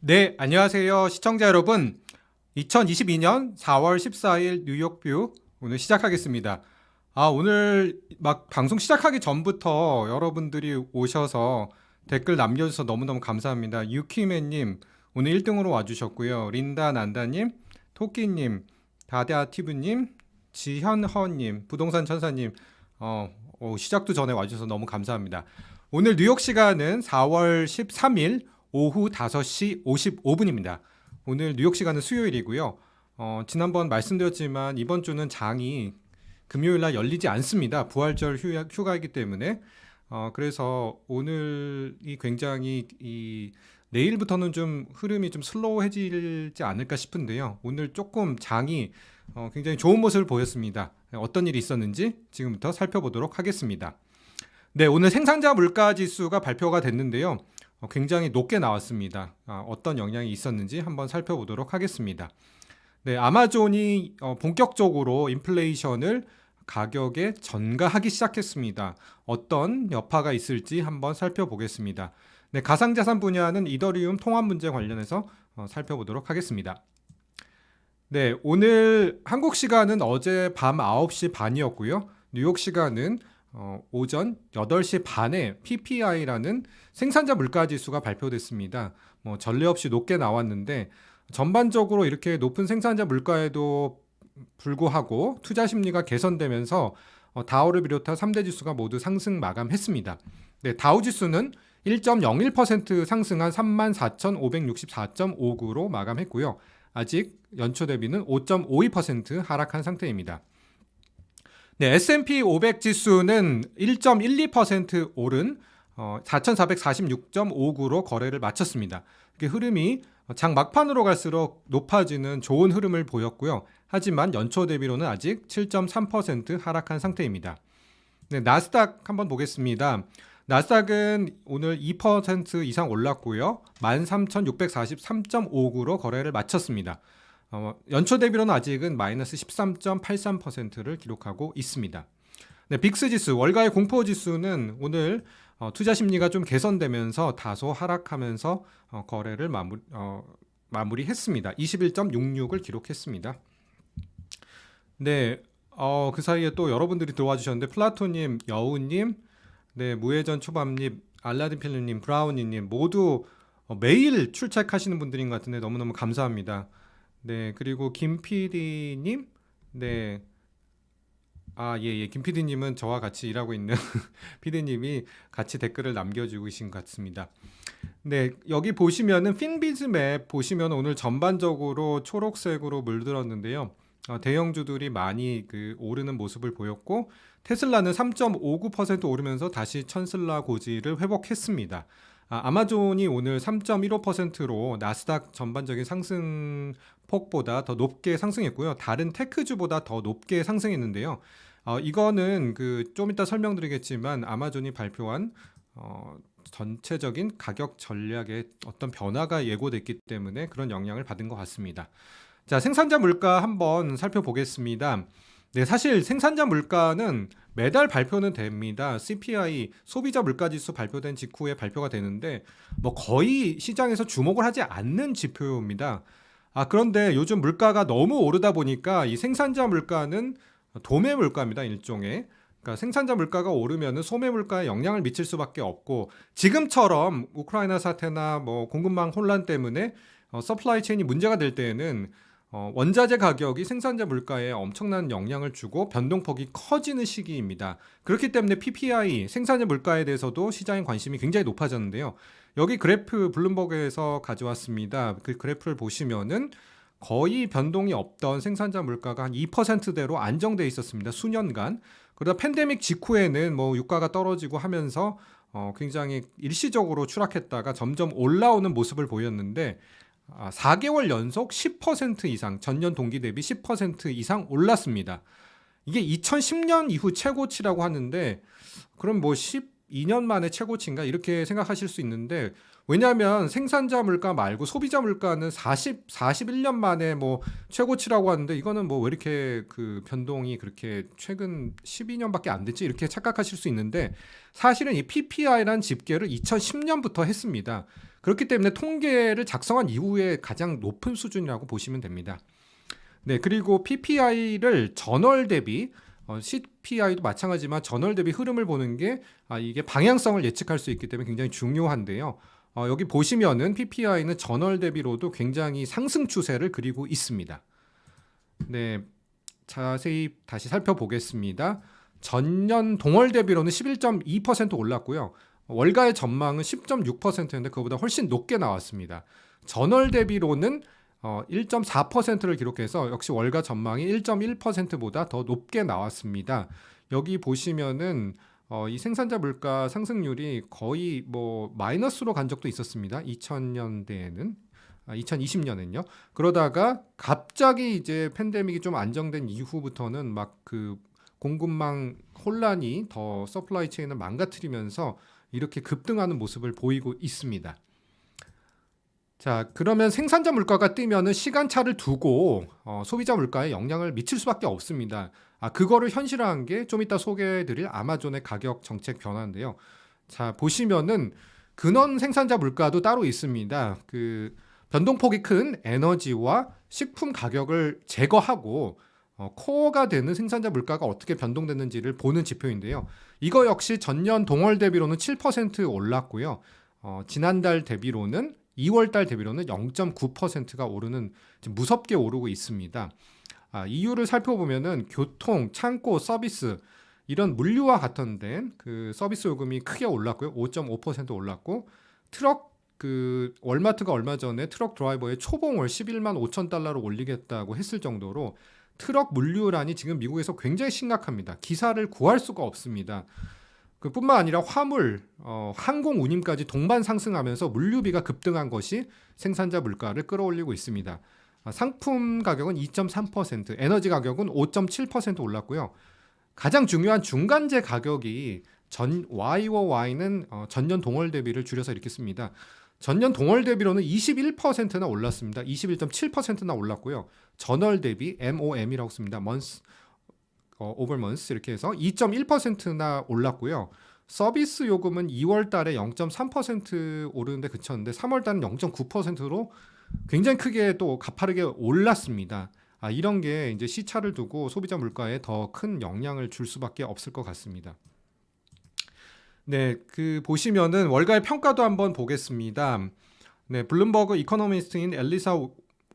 네, 안녕하세요. 시청자 여러분. 2022년 4월 14일 뉴욕뷰 오늘 시작하겠습니다. 아, 오늘 막 방송 시작하기 전부터 여러분들이 오셔서 댓글 남겨주셔서 너무너무 감사합니다. 유키맨님, 오늘 1등으로 와주셨고요. 린다 난다님, 토끼님, 다다티브님, 지현허님, 부동산 천사님, 어, 어, 시작도 전에 와주셔서 너무 감사합니다. 오늘 뉴욕 시간은 4월 13일 오후 5시 55분입니다. 오늘 뉴욕 시간은 수요일이고요. 어, 지난번 말씀드렸지만 이번 주는 장이 금요일 날 열리지 않습니다. 부활절 휴가, 휴가 이기 때문에. 어, 그래서 오늘이 굉장히 이 내일부터는 좀 흐름이 좀 슬로우해지지 않을까 싶은데요. 오늘 조금 장이 어, 굉장히 좋은 모습을 보였습니다. 어떤 일이 있었는지 지금부터 살펴보도록 하겠습니다. 네, 오늘 생산자 물가 지수가 발표가 됐는데요. 어, 굉장히 높게 나왔습니다. 아, 어떤 영향이 있었는지 한번 살펴보도록 하겠습니다. 네, 아마존이 어, 본격적으로 인플레이션을 가격에 전가하기 시작했습니다. 어떤 여파가 있을지 한번 살펴보겠습니다. 네, 가상자산 분야는 이더리움 통합 문제 관련해서 어, 살펴보도록 하겠습니다. 네, 오늘 한국 시간은 어제 밤 9시 반이었고요. 뉴욕 시간은 어, 오전 8시 반에 PPI라는 생산자 물가 지수가 발표됐습니다. 뭐 전례 없이 높게 나왔는데 전반적으로 이렇게 높은 생산자 물가에도 불구하고 투자 심리가 개선되면서 어, 다우를 비롯한 3대 지수가 모두 상승 마감했습니다. 네, 다우 지수는 1.01% 상승한 34,564.59로 마감했고요. 아직 연초 대비는 5.52% 하락한 상태입니다. 네, S&P 500 지수는 1.12% 오른 어, 4,446.59로 거래를 마쳤습니다. 이게 흐름이 장 막판으로 갈수록 높아지는 좋은 흐름을 보였고요. 하지만 연초 대비로는 아직 7.3% 하락한 상태입니다. 네, 나스닥 한번 보겠습니다. 나스닥은 오늘 2% 이상 올랐고요. 13,643.59로 거래를 마쳤습니다. 어, 연초 대비로는 아직은 마이너스 13.83%를 기록하고 있습니다. 네, 빅스 지수 월가의 공포 지수는 오늘 어, 투자 심리가 좀 개선되면서 다소 하락하면서 어, 거래를 마무리, 어, 마무리했습니다. 21.66을 기록했습니다. 네, 어, 그 사이에 또 여러분들이 들어와 주셨는데 플라토님, 여우님, 네, 무회전 초밥님, 알라딘 필름님, 브라우니님 모두 어, 매일 출첵하시는 분들인 것 같은데 너무너무 감사합니다. 네, 그리고 김 PD님, 네, 아, 예, 예. 김 PD님은 저와 같이 일하고 있는 PD님이 같이 댓글을 남겨주고 계신 것 같습니다. 네, 여기 보시면은 핀비즈맵 보시면 오늘 전반적으로 초록색으로 물들었는데요. 어, 대형주들이 많이 그 오르는 모습을 보였고 테슬라는 3.59% 오르면서 다시 천슬라 고지를 회복했습니다. 아, 아마존이 오늘 3.15%로 나스닥 전반적인 상승 폭보다 더 높게 상승했고요. 다른 테크주보다 더 높게 상승했는데요. 어, 이거는 그 좀 이따 설명드리겠지만 아마존이 발표한 어, 전체적인 가격 전략에 어떤 변화가 예고됐기 때문에 그런 영향을 받은 것 같습니다. 자, 생산자 물가 한번 살펴보겠습니다. 네, 사실 생산자 물가는 매달 발표는 됩니다. CPI 소비자 물가 지수 발표된 직후에 발표가 되는데 뭐 거의 시장에서 주목을 하지 않는 지표입니다. 아, 그런데 요즘 물가가 너무 오르다 보니까 이 생산자 물가는 도매 물가입니다. 일종의. 그러니까 생산자 물가가 오르면은 소매 물가에 영향을 미칠 수밖에 없고 지금처럼 우크라이나 사태나 뭐 공급망 혼란 때문에 어, 서플라이 체인이 문제가 될 때에는 어, 원자재 가격이 생산자 물가에 엄청난 영향을 주고 변동폭이 커지는 시기입니다. 그렇기 때문에 PPI 생산자 물가에 대해서도 시장의 관심이 굉장히 높아졌는데요. 여기 그래프 블룸버그에서 가져왔습니다. 그 그래프를 보시면은 거의 변동이 없던 생산자 물가가 한 2%대로 안정돼 있었습니다. 수년간. 그러다 팬데믹 직후에는 뭐 유가가 떨어지고 하면서 어, 굉장히 일시적으로 추락했다가 점점 올라오는 모습을 보였는데 아, 4개월 연속 10% 이상 전년 동기 대비 10% 이상 올랐습니다. 이게 2010년 이후 최고치라고 하는데 그럼 뭐 10, 12년 만에 최고치인가 이렇게 생각하실 수 있는데 왜냐하면 생산자 물가 말고 소비자 물가는 40 41년 만에 뭐 최고치라고 하는데 이거는 뭐 왜 이렇게 그 변동이 그렇게 최근 12년밖에 안 됐지 이렇게 착각하실 수 있는데 사실은 이 PPI란 집계를 2010년부터 했습니다. 그렇기 때문에 통계를 작성한 이후에 가장 높은 수준이라고 보시면 됩니다. 네, 그리고 PPI를 전월 대비 어, CPI도 마찬가지지만 전월 대비 흐름을 보는 게 아, 이게 방향성을 예측할 수 있기 때문에 굉장히 중요한데요. 어, 여기 보시면은 PPI는 전월 대비로도 굉장히 상승 추세를 그리고 있습니다. 네, 자세히 다시 살펴보겠습니다. 전년 동월 대비로는 11.2% 올랐고요. 월가의 전망은 10.6%였는데 그보다 훨씬 높게 나왔습니다. 전월 대비로는 어, 1.4%를 기록해서 역시 월가 전망이 1.1%보다 더 높게 나왔습니다. 여기 보시면은 어, 이 생산자 물가 상승률이 거의 뭐 마이너스로 간 적도 있었습니다. 2000년대에는 아, 2020년엔요. 그러다가 갑자기 이제 팬데믹이 좀 안정된 이후부터는 막 그 공급망 혼란이 더 서플라이 체인을 망가뜨리면서 이렇게 급등하는 모습을 보이고 있습니다. 자, 그러면 생산자 물가가 뛰면은 시간차를 두고 어, 소비자 물가에 영향을 미칠 수밖에 없습니다. 아, 그거를 현실화한 게 좀 이따 소개해드릴 아마존의 가격 정책 변화인데요. 자, 보시면은 근원 생산자 물가도 따로 있습니다. 그 변동폭이 큰 에너지와 식품 가격을 제거하고 어, 코어가 되는 생산자 물가가 어떻게 변동됐는지를 보는 지표인데요. 이거 역시 전년 동월 대비로는 7% 올랐고요. 어, 지난달 대비로는 2월 달 대비로는 0.9%가 오르는 무섭게 오르고 있습니다. 아, 이유를 살펴보면은 교통, 창고, 서비스 이런 물류와 같은 데그 서비스 요금이 크게 올랐고요. 5.5% 올랐고 트럭 그 월마트가 얼마 전에 트럭 드라이버의 초봉을 11만 5천 달러로 올리겠다고 했을 정도로 트럭 물류란이 지금 미국에서 굉장히 심각합니다. 기사를 구할 수가 없습니다. 그뿐만 아니라 화물, 어, 항공 운임까지 동반 상승하면서 물류비가 급등한 것이 생산자 물가를 끌어올리고 있습니다. 아, 상품 가격은 2.3%, 에너지 가격은 5.7% 올랐고요. 가장 중요한 중간재 가격이 전 Y와 Y는 어, 전년 동월 대비를 줄여서 이렇게 씁니다. 전년 동월 대비로는 21%나 올랐습니다. 21.7%나 올랐고요. 전월 대비 MOM이라고 씁니다. months 어, 오버먼스 이렇게 해서 2.1%나 올랐고요. 서비스 요금은 2월 달에 0.3% 오르는데 그쳤는데 3월 달은 0.9%로 굉장히 크게 또 가파르게 올랐습니다. 아, 이런 게 이제 시차를 두고 소비자 물가에 더 큰 영향을 줄 수밖에 없을 것 같습니다. 네, 그 보시면은 월가의 평가도 한번 보겠습니다. 네, 블룸버그 이코노미스트인 엘리사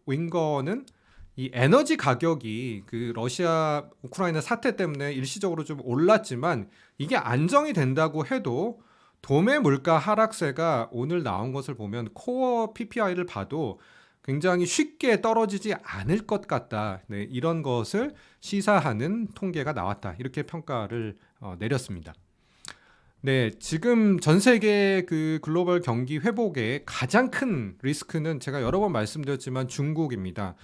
윙거는 이 에너지 가격이 그 러시아 우크라이나 사태 때문에 일시적으로 좀 올랐지만 이게 안정이 된다고 해도 도매 물가 하락세가 오늘 나온 것을 보면 코어 PPI를 봐도 굉장히 쉽게 떨어지지 않을 것 같다. 네, 이런 것을 시사하는 통계가 나왔다. 이렇게 평가를 어, 내렸습니다. 네, 지금 전 세계 그 글로벌 경기 회복의 가장 큰 리스크는 제가 여러 번 말씀드렸지만 중국입니다.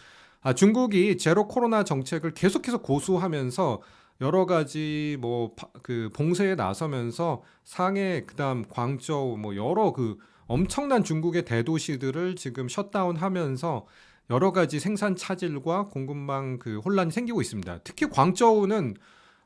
아, 중국이 제로 코로나 정책을 계속해서 고수하면서 여러 가지 뭐 그 봉쇄에 나서면서 상해 그다음 광저우 뭐 여러 그 엄청난 중국의 대도시들을 지금 셧다운하면서 여러 가지 생산 차질과 공급망 그 혼란이 생기고 있습니다. 특히 광저우는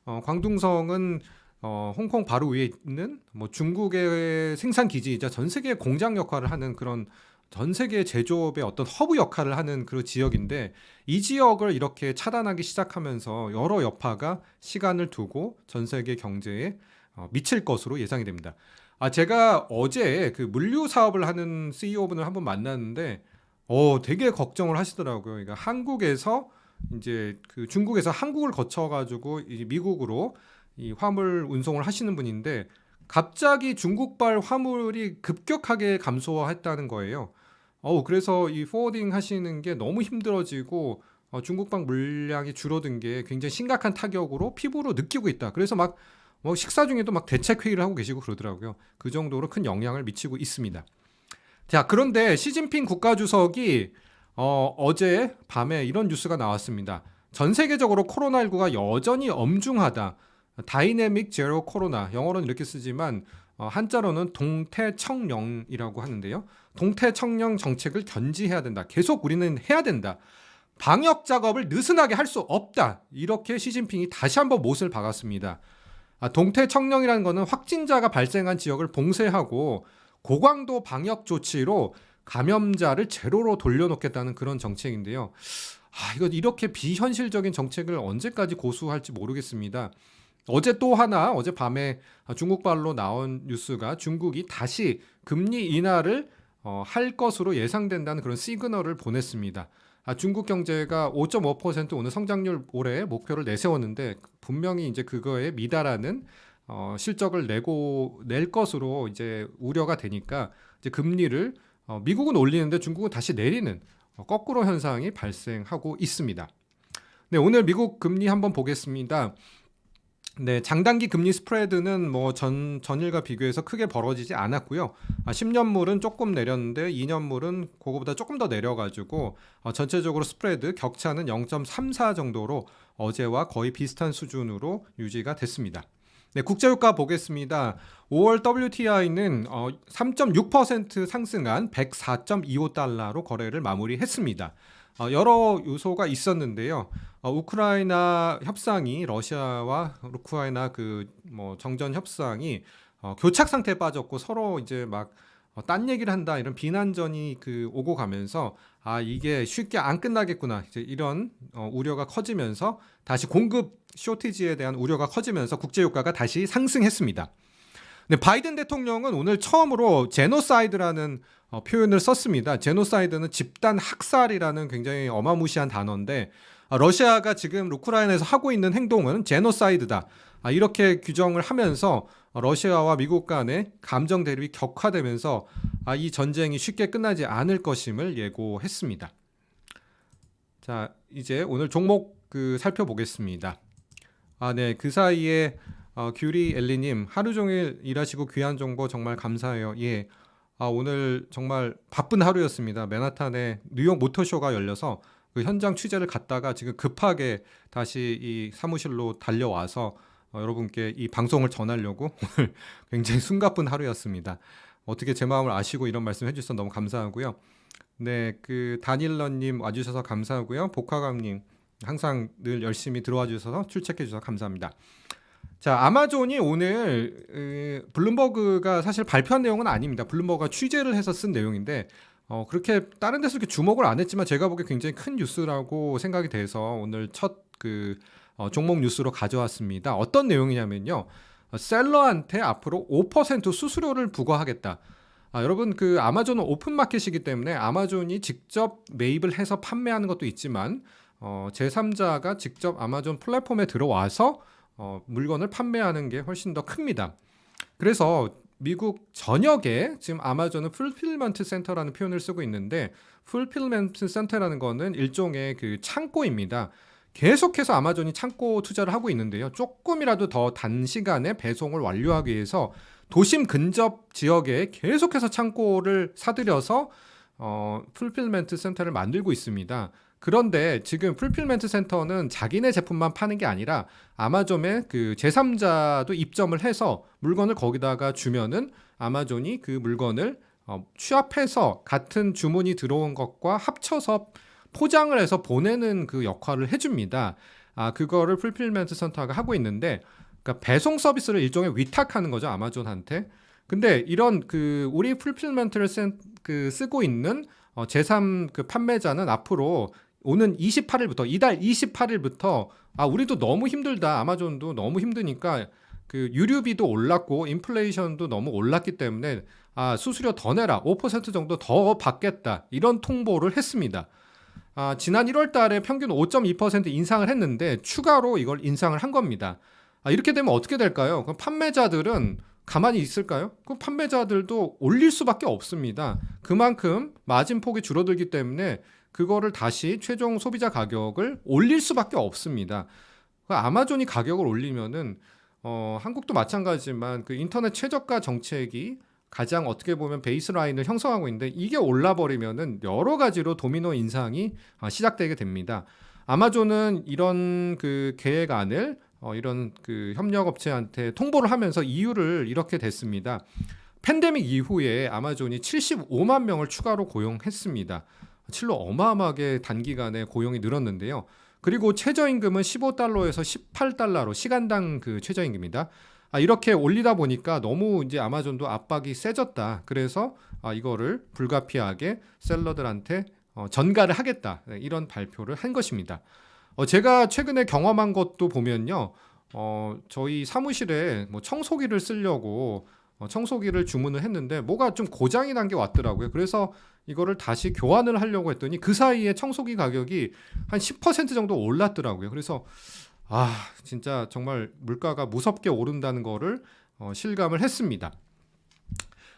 어, 광둥성은 어, 홍콩 바로 위에 있는 뭐 중국의 생산 기지이자 전 세계 공장 역할을 하는 그런 전 세계 제조업의 어떤 허브 역할을 하는 그 지역인데 이 지역을 이렇게 차단하기 시작하면서 여러 여파가 시간을 두고 전 세계 경제에 어, 미칠 것으로 예상이 됩니다. 아 제가 어제 그 물류 사업을 하는 CEO분을 한번 만났는데 어 되게 걱정을 하시더라고요. 그러니까 한국에서 이제 그 중국에서 한국을 거쳐 가지고 미국으로 이 화물 운송을 하시는 분인데 갑자기 중국발 화물이 급격하게 감소했다는 거예요. 어 그래서 이 포워딩 하시는 게 너무 힘들어지고 어, 중국방 물량이 줄어든 게 굉장히 심각한 타격으로 피부로 느끼고 있다. 그래서 막 뭐 식사 중에도 막 대책 회의를 하고 계시고 그러더라고요. 그 정도로 큰 영향을 미치고 있습니다. 자, 그런데 시진핑 국가주석이 어, 어제 밤에 이런 뉴스가 나왔습니다. 전 세계적으로 코로나19가 여전히 엄중하다. 다이내믹 제로 코로나 영어로는 이렇게 쓰지만 어, 한자로는 동태청령이라고 하는데요. 동태청령 정책을 견지해야 된다. 계속 우리는 해야 된다. 방역 작업을 느슨하게 할 수 없다. 이렇게 시진핑이 다시 한번 못을 박았습니다. 아, 동태청령이라는 것은 확진자가 발생한 지역을 봉쇄하고 고강도 방역 조치로 감염자를 제로로 돌려놓겠다는 그런 정책인데요. 아, 이거 이렇게 비현실적인 정책을 언제까지 고수할지 모르겠습니다. 어제 또 하나 어제 밤에 중국발로 나온 뉴스가 중국이 다시 금리 인하를 어, 할 것으로 예상된다는 그런 시그널을 보냈습니다. 아, 중국 경제가 5.5% 오늘 성장률 올해 목표를 내세웠는데 분명히 이제 그거에 미달하는 어, 실적을 내고 낼 것으로 이제 우려가 되니까 이제 금리를 어, 미국은 올리는데 중국은 다시 내리는 어, 거꾸로 현상이 발생하고 있습니다. 네, 오늘 미국 금리 한번 보겠습니다. 네, 장단기 금리 스프레드는 뭐 전 전일과 비교해서 크게 벌어지지 않았고요. 아, 10년물은 조금 내렸는데 2년물은 그거보다 조금 더 내려가지고 어, 전체적으로 스프레드 격차는 0.34 정도로 어제와 거의 비슷한 수준으로 유지가 됐습니다. 네, 국제유가 보겠습니다. 5월 WTI는 어, 3.6% 상승한 104.25달러로 거래를 마무리했습니다. 어, 여러 요소가 있었는데요. 어, 우크라이나 협상이 러시아와 우크라이나 그 뭐 정전 협상이 어, 교착 상태에 빠졌고 서로 이제 막 어, 딴 얘기를 한다 이런 비난전이 그 오고 가면서 아 이게 쉽게 안 끝나겠구나 이제 이런 어, 우려가 커지면서 다시 공급 쇼티지에 대한 우려가 커지면서 국제 유가가 다시 상승했습니다. 네, 바이든 대통령은 오늘 처음으로 제노사이드라는 어, 표현을 썼습니다. 제노사이드는 집단 학살이라는 굉장히 어마무시한 단어인데 아, 러시아가 지금 우크라이나에서 하고 있는 행동은 제노사이드다. 아, 이렇게 규정을 하면서 러시아와 미국 간의 감정 대립이 격화되면서 아, 이 전쟁이 쉽게 끝나지 않을 것임을 예고했습니다. 자, 이제 오늘 종목 그 살펴보겠습니다. 아, 네, 그 사이에 어, 규리 엘리님 하루 종일 일하시고 귀한 정보 정말 감사해요. 예, 아, 오늘 정말 바쁜 하루였습니다. 맨하탄에 뉴욕 모터쇼가 열려서 그 현장 취재를 갔다가 지금 급하게 다시 이 사무실로 달려와서 어, 여러분께 이 방송을 전하려고 오늘 굉장히 숨가쁜 하루였습니다. 어떻게 제 마음을 아시고 이런 말씀 해주셔서 너무 감사하고요. 네, 그 다닐러님 와주셔서 감사하고요. 복화감님 항상 늘 열심히 들어와 주셔서 출첵해 주셔서 감사합니다. 자, 아마존이 오늘 에, 블룸버그가 사실 발표한 내용은 아닙니다. 블룸버그가 취재를 해서 쓴 내용인데 어, 그렇게 다른 데서 이렇게 주목을 안 했지만 제가 보기에 굉장히 큰 뉴스라고 생각이 돼서 오늘 첫그 어, 종목 뉴스로 가져왔습니다. 어떤 내용이냐면요. 어, 셀러한테 앞으로 5% 수수료를 부과하겠다. 아, 여러분 그 아마존은 오픈 마켓이기 때문에 아마존이 직접 매입을 해서 판매하는 것도 있지만 어, 제3자가 직접 아마존 플랫폼에 들어와서 어, 물건을 판매하는 게 훨씬 더 큽니다. 그래서 미국 전역에 지금 아마존은 풀필먼트 센터라는 표현을 쓰고 있는데 풀필먼트 센터라는 거는 일종의 그 창고입니다. 계속해서 아마존이 창고 투자를 하고 있는데요. 조금이라도 더 단시간에 배송을 완료하기 위해서 도심 근접 지역에 계속해서 창고를 사들여서 어, 풀필멘트 센터를 만들고 있습니다. 그런데 지금 풀필멘트 센터는 자기네 제품만 파는 게 아니라 아마존의 그 제3자도 입점을 해서 물건을 거기다가 주면은 아마존이 그 물건을 어, 취합해서 같은 주문이 들어온 것과 합쳐서 포장을 해서 보내는 그 역할을 해줍니다. 아 그거를 풀필멘트 센터가 하고 있는데 그러니까 배송 서비스를 일종의 위탁하는 거죠 아마존한테. 근데 이런 그 우리 풀필멘트를 센, 그 쓰고 있는 어, 제3 그 판매자는 앞으로 오는 28일부터 이달 28일부터 아 우리도 너무 힘들다 아마존도 너무 힘드니까 그 유류비도 올랐고 인플레이션도 너무 올랐기 때문에 아 수수료 더 내라 5% 정도 더 받겠다 이런 통보를 했습니다. 아 지난 1월달에 평균 5.2% 인상을 했는데 추가로 이걸 인상을 한 겁니다. 아 이렇게 되면 어떻게 될까요? 그럼 판매자들은 가만히 있을까요? 그 판매자들도 올릴 수밖에 없습니다. 그만큼 마진 폭이 줄어들기 때문에 그거를 다시 최종 소비자 가격을 올릴 수밖에 없습니다. 그 아마존이 가격을 올리면은 어, 한국도 마찬가지지만 그 인터넷 최저가 정책이 가장 어떻게 보면 베이스라인을 형성하고 있는데 이게 올라버리면은 여러 가지로 도미노 인상이 아, 시작되게 됩니다. 아마존은 이런 그 계획안을 어, 이런 그 협력 업체한테 통보를 하면서 이유를 이렇게 됐습니다. 팬데믹 이후에 아마존이 75만 명을 추가로 고용했습니다. 실로 어마어마하게 단기간에 고용이 늘었는데요. 그리고 최저임금은 15달러에서 18달러로 시간당 그 최저임금이다. 아, 이렇게 올리다 보니까 너무 이제 아마존도 압박이 세졌다. 그래서 아, 이거를 불가피하게 셀러들한테 어, 전가를 하겠다. 네, 이런 발표를 한 것입니다. 어, 제가 최근에 경험한 것도 보면요. 어, 저희 사무실에 뭐 청소기를 쓰려고 어, 청소기를 주문을 했는데 뭐가 좀 고장이 난 게 왔더라고요. 그래서 이거를 다시 교환을 하려고 했더니 그 사이에 청소기 가격이 한 10% 정도 올랐더라고요. 그래서 아 진짜 정말 물가가 무섭게 오른다는 거를 어, 실감을 했습니다.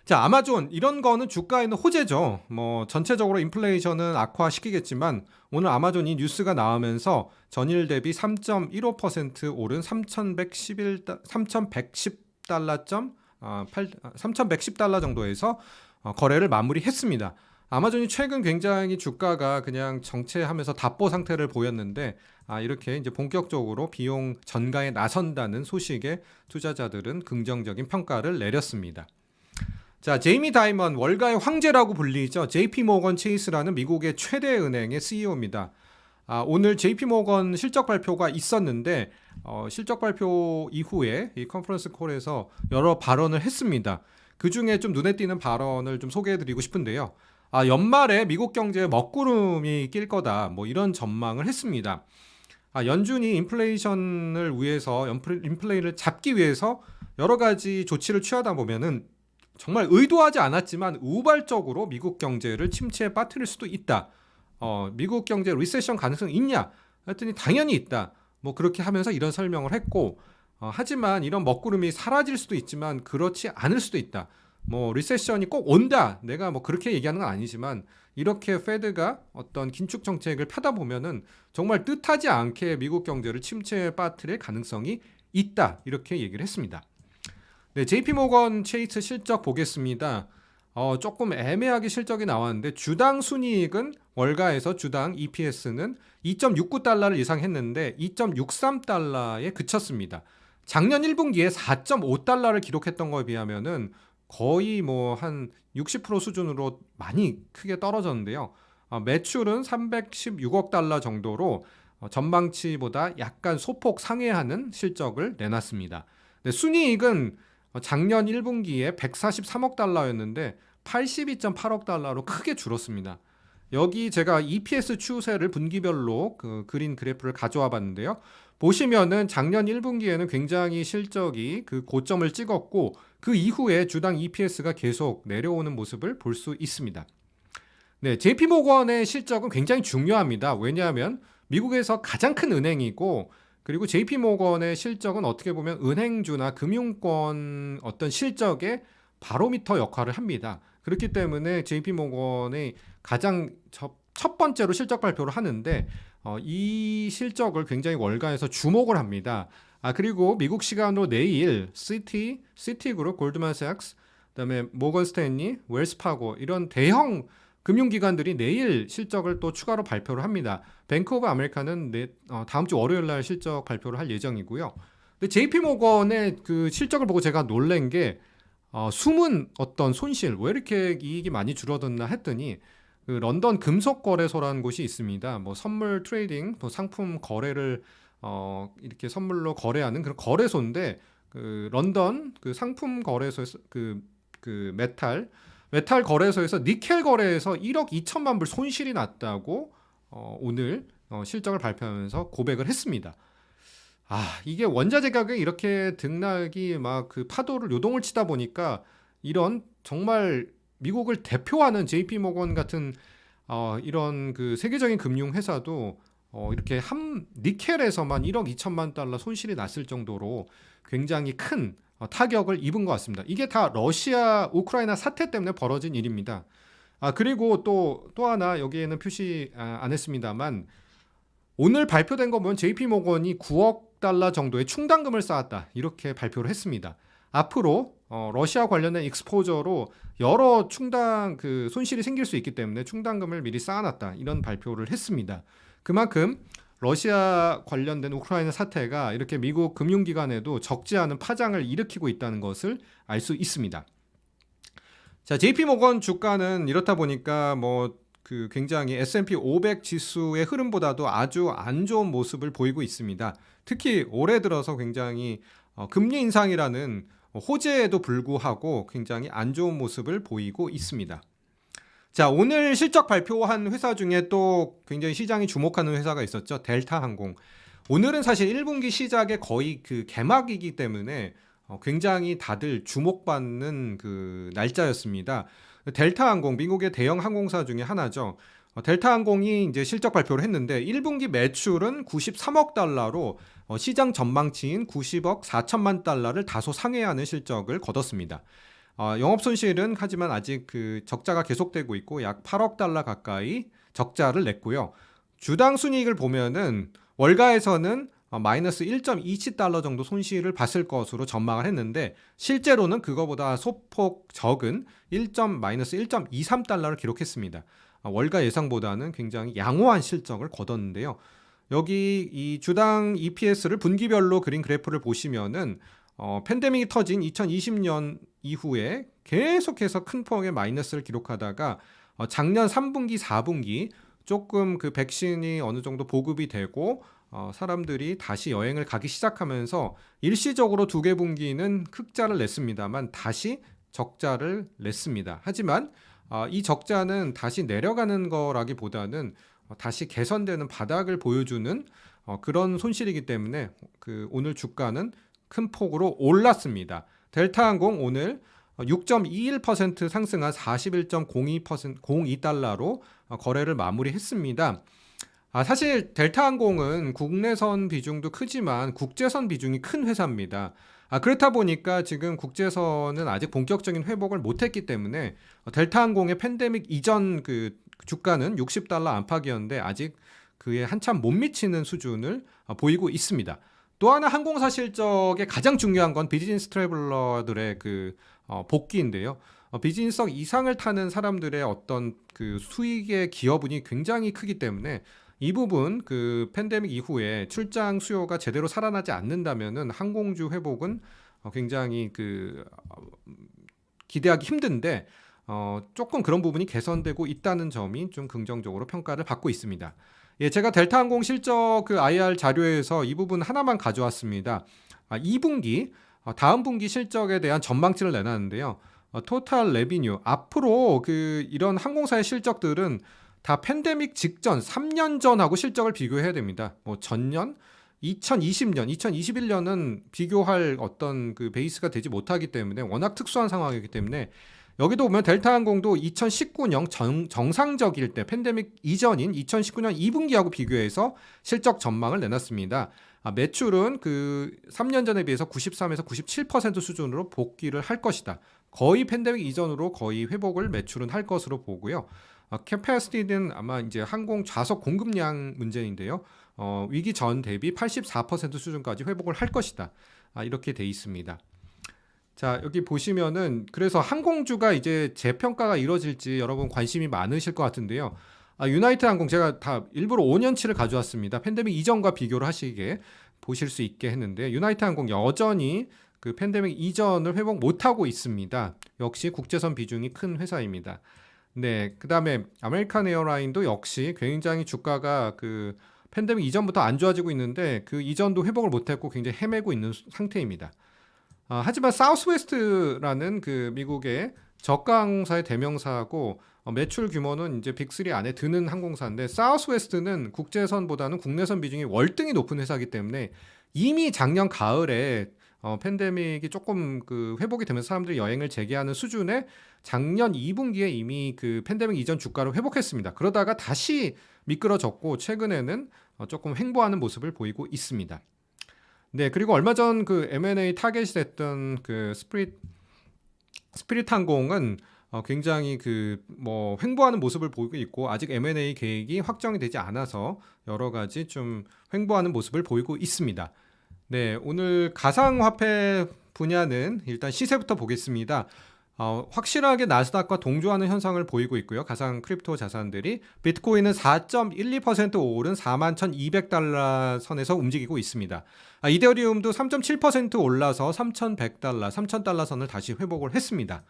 자 아마존 이런 거는 주가에는 호재죠. 뭐 전체적으로 인플레이션은 악화시키겠지만 오늘 아마존 이 뉴스가 나오면서 전일 대비 3.15% 오른 3,111 3,110달러점 아, 8, 3,110달러 정도에서 어, 거래를 마무리했습니다. 아마존이 최근 굉장히 주가가 그냥 정체하면서 답보 상태를 보였는데 아, 이렇게 이제 본격적으로 비용 전가에 나선다는 소식에 투자자들은 긍정적인 평가를 내렸습니다. 자, 제이미 다이먼 월가의 황제라고 불리죠. JP 모건 체이스라는 미국의 최대 은행의 CEO입니다. 아, 오늘 JP 모건 실적 발표가 있었는데 어, 실적 발표 이후에 이 컨퍼런스 콜에서 여러 발언을 했습니다. 그 중에 좀 눈에 띄는 발언을 좀 소개해드리고 싶은데요. 아, 연말에 미국 경제에 먹구름이 낄 거다. 뭐 이런 전망을 했습니다. 아, 연준이 인플레이션을 위해서 인플레이를 잡기 위해서 여러 가지 조치를 취하다 보면은 정말 의도하지 않았지만 우발적으로 미국 경제를 침체에 빠뜨릴 수도 있다. 어, 미국 경제 리세션 가능성 있냐? 했더니 당연히 있다. 뭐 그렇게 하면서 이런 설명을 했고 어, 하지만 이런 먹구름이 사라질 수도 있지만 그렇지 않을 수도 있다. 뭐 리세션이 꼭 온다. 내가 뭐 그렇게 얘기하는 건 아니지만 이렇게 페드가 어떤 긴축 정책을 펴다 보면은 정말 뜻하지 않게 미국 경제를 침체에 빠뜨릴 가능성이 있다. 이렇게 얘기를 했습니다. 네, JP 모건 체이스 실적 보겠습니다. 어, 조금 애매하게 실적이 나왔는데 주당 순이익은 월가에서 주당 EPS는 2.69달러를 예상했는데 2.63달러에 그쳤습니다. 작년 1분기에 4.5달러를 기록했던 거에 비하면은 거의 뭐 한 60% 수준으로 많이 크게 떨어졌는데요. 어, 매출은 316억 달러 정도로 어, 전망치보다 약간 소폭 상회하는 실적을 내놨습니다. 네, 순이익은 어, 작년 1분기에 143억 달러였는데 82.8억 달러로 크게 줄었습니다. 여기 제가 EPS 추세를 분기별로 그 그린 그래프를 가져와 봤는데요. 보시면은 작년 1분기에는 굉장히 실적이 그 고점을 찍었고 그 이후에 주당 EPS가 계속 내려오는 모습을 볼 수 있습니다. 네, JP 모건의 실적은 굉장히 중요합니다. 왜냐하면 미국에서 가장 큰 은행이고 그리고 JP 모건의 실적은 어떻게 보면 은행주나 금융권 어떤 실적의 바로미터 역할을 합니다. 그렇기 때문에 JP 모건의 가장 첫, 첫 번째로 실적 발표를 하는데 어, 이 실적을 굉장히 월가에서 주목을 합니다. 아 그리고 미국 시간으로 내일 시티, 시티그룹, 골드만삭스, 그다음에 모건 스탠리, 웰스파고 이런 대형 금융기관들이 내일 실적을 또 추가로 발표를 합니다. 뱅크 오브 아메리카는 내, 어, 다음 주 월요일 날 실적 발표를 할 예정이고요. 근데 JP 모건의 그 실적을 보고 제가 놀란 게 어, 숨은 어떤 손실 왜 이렇게 이익이 많이 줄어들나 했더니 그 런던 금속 거래소라는 곳이 있습니다. 뭐 선물 트레이딩, 또 상품 거래를 어, 이렇게 선물로 거래하는 그런 거래소인데 그 런던 그 상품 거래소에서 그, 그 메탈 메탈 거래소에서 니켈 거래에서 1억 2천만 불 손실이 났다고 어, 오늘 어, 실적을 발표하면서 고백을 했습니다. 아 이게 원자재 가격이 이렇게 등락이 막 그 파도를 요동을 치다 보니까 이런 정말 미국을 대표하는 JP 모건 같은 어, 이런 그 세계적인 금융 회사도 어, 이렇게 한 니켈에서만 1억 2천만 달러 손실이 났을 정도로 굉장히 큰 어, 타격을 입은 것 같습니다. 이게 다 러시아 우크라이나 사태 때문에 벌어진 일입니다. 아 그리고 또또 하나 여기에는 표시 아, 안 했습니다만 오늘 발표된 거 보면 JP 모건이 9억 달러 정도의 충당금을 쌓았다 이렇게 발표를 했습니다. 앞으로 어, 러시아 관련된 익스포저로 여러 충당 그 손실이 생길 수 있기 때문에 충당금을 미리 쌓아놨다 이런 발표를 했습니다. 그만큼 러시아 관련된 우크라이나 사태가 이렇게 미국 금융기관에도 적지 않은 파장을 일으키고 있다는 것을 알 수 있습니다. 자, JP 모건 주가는 이렇다 보니까 뭐그 굉장히 S&P 500 지수의 흐름보다도 아주 안 좋은 모습을 보이고 있습니다. 특히 올해 들어서 굉장히 어, 금리 인상이라는 호재에도 불구하고 굉장히 안 좋은 모습을 보이고 있습니다. 자, 오늘 실적 발표한 회사 중에 또 굉장히 시장이 주목하는 회사가 있었죠. 델타 항공. 오늘은 사실 1분기 시작에 거의 그 개막이기 때문에 어, 굉장히 다들 주목받는 그 날짜였습니다. 델타 항공, 미국의 대형 항공사 중에 하나죠. 어, 델타 항공이 이제 실적 발표를 했는데 1분기 매출은 93억 달러로 어, 시장 전망치인 90억 4천만 달러를 다소 상회하는 실적을 거뒀습니다. 어, 영업 손실은 하지만 아직 그 적자가 계속되고 있고 약 8억 달러 가까이 적자를 냈고요. 주당 순이익을 보면은 월가에서는 어, 마이너스 1.27달러 정도 손실을 봤을 것으로 전망을 했는데 실제로는 그거보다 소폭 적은 1. 마이너스 1.23달러를 기록했습니다. 어, 월가 예상보다는 굉장히 양호한 실적을 거뒀는데요. 여기 이 주당 EPS를 분기별로 그린 그래프를 보시면은 어, 팬데믹이 터진 2020년 이후에 계속해서 큰 폭의 마이너스를 기록하다가 어, 작년 3분기, 4분기 조금 그 백신이 어느 정도 보급이 되고 어, 사람들이 다시 여행을 가기 시작하면서 일시적으로 두 개 분기는 흑자를 냈습니다만 다시 적자를 냈습니다. 하지만 어, 이 적자는 다시 내려가는 거라기보다는 어, 다시 개선되는 바닥을 보여주는 어, 그런 손실이기 때문에 그 오늘 주가는 큰 폭으로 올랐습니다. 델타항공 오늘 6.21% 상승한 41.02% 02달러로 거래를 마무리했습니다. 아, 사실 델타항공은 국내선 비중도 크지만 국제선 비중이 큰 회사입니다. 아, 그렇다 보니까 지금 국제선은 아직 본격적인 회복을 못했기 때문에 델타항공의 팬데믹 이전 그 주가는 60달러 안팎이었는데 아직 그에 한참 못 미치는 수준을 보이고 있습니다. 또 하나 항공사 실적에 가장 중요한 건 비즈니스 트래블러들의 그 어, 복귀인데요. 어, 비즈니스석 이상을 타는 사람들의 어떤 그 수익의 기여분이 굉장히 크기 때문에 이 부분 그 팬데믹 이후에 출장 수요가 제대로 살아나지 않는다면은 항공주 회복은 어, 굉장히 그 어, 기대하기 힘든데 어, 조금 그런 부분이 개선되고 있다는 점이 좀 긍정적으로 평가를 받고 있습니다. 예, 제가 델타 항공 실적 그 IR 자료에서 이 부분 하나만 가져왔습니다. 아, 2분기 어, 다음 분기 실적에 대한 전망치를 내놨는데요. 어, 토탈 레비뉴 앞으로 그 이런 항공사의 실적들은 다 팬데믹 직전 3년 전하고 실적을 비교해야 됩니다. 뭐 전년 2020년, 2021년은 비교할 어떤 그 베이스가 되지 못하기 때문에 워낙 특수한 상황이기 때문에 여기도 보면 델타항공도 2019년 정, 정상적일 때 팬데믹 이전인 2019년 2분기하고 비교해서 실적 전망을 내놨습니다. 아, 매출은 그 3년 전에 비해서 93에서 97% 수준으로 복귀를 할 것이다. 거의 팬데믹 이전으로 거의 회복을 매출은 할 것으로 보고요. 아, 캐파시티는 아마 이제 항공 좌석 공급량 문제인데요. 어, 위기 전 대비 84% 수준까지 회복을 할 것이다. 아, 이렇게 돼 있습니다. 자, 여기 보시면은 그래서 항공주가 이제 재평가가 이루어질지 여러분 관심이 많으실 것 같은데요. 아, 유나이트 항공 제가 다 일부러 5년치를 가져왔습니다. 팬데믹 이전과 비교를 하시게 보실 수 있게 했는데 유나이트 항공 여전히 그 팬데믹 이전을 회복 못하고 있습니다. 역시 국제선 비중이 큰 회사입니다. 네, 그 다음에 아메리칸 에어라인도 역시 굉장히 주가가 그 팬데믹 이전부터 안 좋아지고 있는데 그 이전도 회복을 못했고 굉장히 헤매고 있는 상태입니다. 아, 하지만 사우스웨스트라는 그 미국의 저가 항공사의 대명사고 어, 매출 규모는 이제 빅3 안에 드는 항공사인데 사우스웨스트는 국제선보다는 국내선 비중이 월등히 높은 회사이기 때문에 이미 작년 가을에 어, 팬데믹이 조금 그 회복이 되면서 사람들이 여행을 재개하는 수준에 작년 2분기에 이미 그 팬데믹 이전 주가를 회복했습니다. 그러다가 다시 미끄러졌고 최근에는 어, 조금 횡보하는 모습을 보이고 있습니다. 네, 그리고 얼마 전 그 M&A 타겟이 됐던 그 스프릿 스피릿 항공은 어, 굉장히 그 뭐 횡보하는 모습을 보이고 있고 아직 M&A 계획이 확정이 되지 않아서 여러 가지 좀 횡보하는 모습을 보이고 있습니다. 네, 오늘 가상화폐 분야는 일단 시세부터 보겠습니다. 어, 확실하게 나스닥과 동조하는 현상을 보이고 있고요. 가상 크립토 자산들이 비트코인은 4.12% 오른 41,200달러 선에서 움직이고 있습니다. 아, 이더리움도 3.7% 올라서 3,100달러, 3,000달러 선을 다시 회복을 했습니다.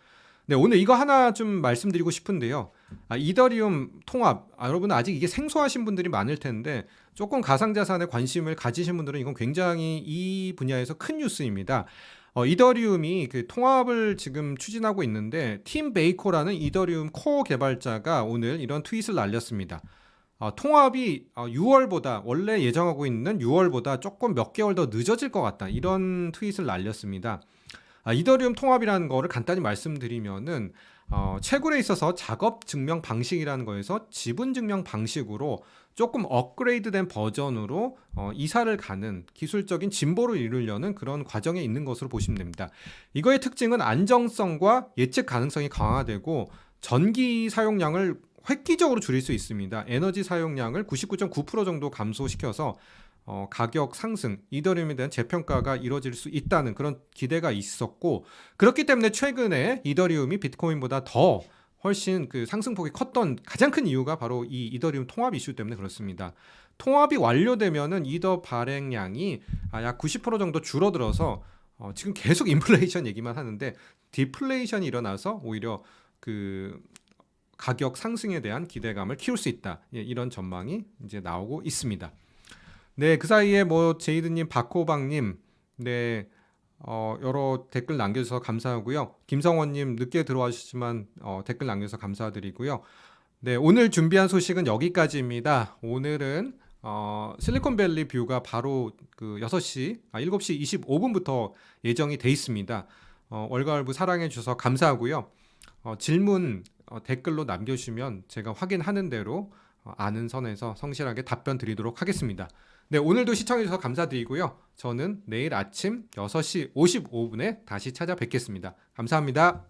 네, 오늘 이거 하나 좀 말씀드리고 싶은데요. 아, 이더리움 통합, 아, 여러분 아직 이게 생소하신 분들이 많을 텐데 조금 가상자산에 관심을 가지신 분들은 이건 굉장히 이 분야에서 큰 뉴스입니다. 어, 이더리움이 그 통합을 지금 추진하고 있는데 팀 베이코라는 이더리움 코어 개발자가 오늘 이런 트윗을 날렸습니다. 어, 통합이 어, 6월보다 원래 예정하고 있는 6월보다 조금 몇 개월 더 늦어질 것 같다 이런 트윗을 날렸습니다. 아, 이더리움 통합이라는 거를 간단히 말씀드리면은 어, 채굴에 있어서 작업 증명 방식이라는 거에서 지분 증명 방식으로 조금 업그레이드된 버전으로 어, 이사를 가는 기술적인 진보를 이루려는 그런 과정에 있는 것으로 보시면 됩니다. 이거의 특징은 안정성과 예측 가능성이 강화되고 전기 사용량을 획기적으로 줄일 수 있습니다. 에너지 사용량을 99.9% 정도 감소시켜서 어, 가격 상승, 이더리움에 대한 재평가가 이루어질 수 있다는 그런 기대가 있었고 그렇기 때문에 최근에 이더리움이 비트코인보다 더 훨씬 그 상승폭이 컸던 가장 큰 이유가 바로 이 이더리움 통합 이슈 때문에 그렇습니다. 통합이 완료되면은 이더 발행량이 아, 약90% 정도 줄어들어서 어, 지금 계속 인플레이션 얘기만 하는데 디플레이션이 일어나서 오히려 그 가격 상승에 대한 기대감을 키울 수 있다. 예, 이런 전망이 이제 나오고 있습니다. 네, 그 사이에 뭐 제이드님, 박호방님, 네, 어, 여러 댓글 남겨주셔서 감사하고요. 김성원님 늦게 들어와주셨지만 어, 댓글 남겨주셔서 감사드리고요. 네, 오늘 준비한 소식은 여기까지입니다. 오늘은 어, 실리콘밸리 뷰가 바로 그 6시, 아, 7시 25분부터 예정이 돼 있습니다. 어, 월가을부 사랑해 주셔서 감사하고요. 어, 질문 어, 댓글로 남겨주시면 제가 확인하는 대로 어, 아는 선에서 성실하게 답변 드리도록 하겠습니다. 네, 오늘도 시청해주셔서 감사드리고요. 저는 내일 아침 6시 55분에 다시 찾아뵙겠습니다. 감사합니다.